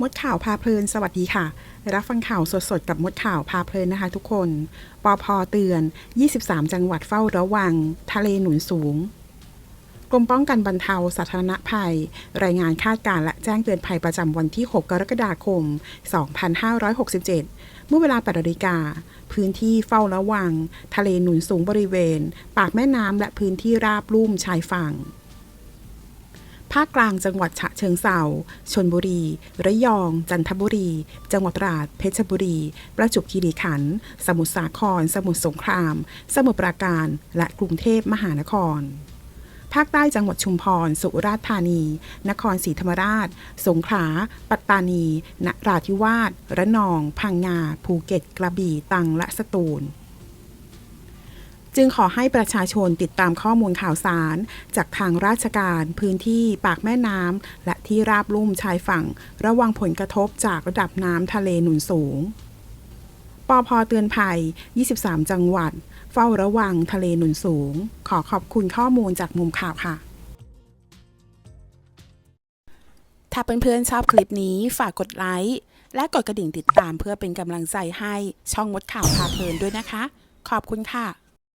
มดข่าวพาเพลินสวัสดีค่ะ รับฟังข่าวสดๆ กับมดข่าวพาเพลินนะคะทุกคน ปอพอเตือน 23 จังหวัดเฝ้าระวัง ทะเลหนุนสูง กรมป้องกันบรรเทาสาธารณภัย รายงานคาดการณ์และแจ้งเตือนภัยประจำวันที่ 6 กรกฎาคม 2567 เมื่อเวลา8นาฬิกา พื้นที่เฝ้าระวัง ทะเลหนุนสูงบริเวณ ปากแม่น้ำและพื้นที่ราบลุ่มชายฝั่ง ภาคกลางจังหวัดฉะเชิงเซาชนบุรี ระยอง จันทบุรี จังหวัดตราด เพชรบุรี ประจวบคีรีขันธ์ สมุทรสาคร สมุทรสงคราม สมุทรปราการ และกรุงเทพมหานครภาคใต้จังหวัดชุมพร สุราษฎร์ธานี นครศรีธรรมราช สงขลา ปัตตานี นราธิวาส ระนอง พังงา ภูเก็ต กระบี่ ตัง และสตูล จึงขอให้ประชาชนติดตามข้อมูลข่าวสาร จากทางราชการ พื้นที่ปากแม่น้ำและที่ราบลุ่มชายฝั่ง ระวังผลกระทบจากระดับน้ำทะเลหนุนสูงปอพเตือนภัย 23 จังหวัด เฝ้าระวังทะเลหนุนสูง ขอขอบคุณข้อมูลจากมุมข่าวค่ะ ถ้าเพื่อนๆชอบคลิปนี้ฝากกดไลค์และกดกระดิ่งติดตามเพื่อเป็นกำลังใจให้ช่องมดข่าวพาเพลินด้วยนะคะ ขอบคุณค่ะ